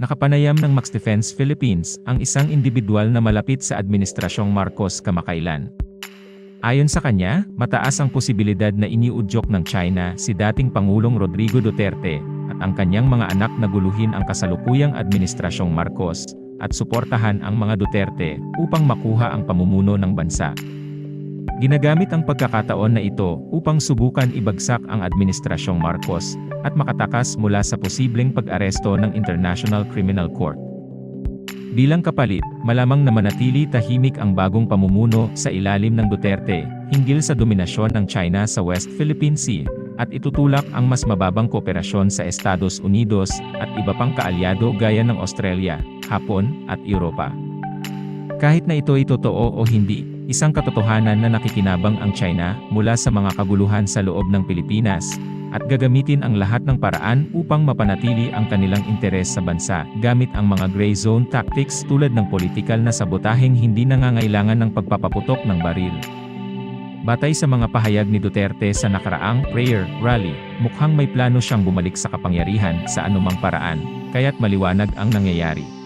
nakapanayam ng Max Defense Philippines ang isang individual na malapit sa Administrasyong Marcos kamakailan. Ayon sa kanya, mataas ang posibilidad na iniudyok ng China si dating Pangulong Rodrigo Duterte at ang kanyang mga anak na guluhin ang kasalukuyang Administrasyong Marcos at suportahan ang mga Duterte upang makuha ang pamumuno ng bansa. Ginagamit ang pagkakataon na ito upang subukan ibagsak ang Administrasyong Marcos at makatakas mula sa posibleng pag-aresto ng International Criminal Court. Bilang kapalit, malamang na manatili tahimik ang bagong pamumuno sa ilalim ng Duterte, hinggil sa dominasyon ng China sa West Philippine Sea, at itutulak ang mas mababang kooperasyon sa Estados Unidos at iba pang kaalyado gaya ng Australia, Hapon, at Europa. Kahit na ito ay totoo o hindi, isang katotohanan na nakikinabang ang China mula sa mga kaguluhan sa loob ng Pilipinas, at gagamitin ang lahat ng paraan upang mapanatili ang kanilang interes sa bansa gamit ang mga gray zone tactics tulad ng politikal na sabotaheng hindi nangangailangan ng pagpapaputok ng baril. Batay sa mga pahayag ni Duterte sa nakaraang prayer rally, mukhang may plano siyang bumalik sa kapangyarihan sa anumang paraan, kaya't maliwanag ang nangyayari.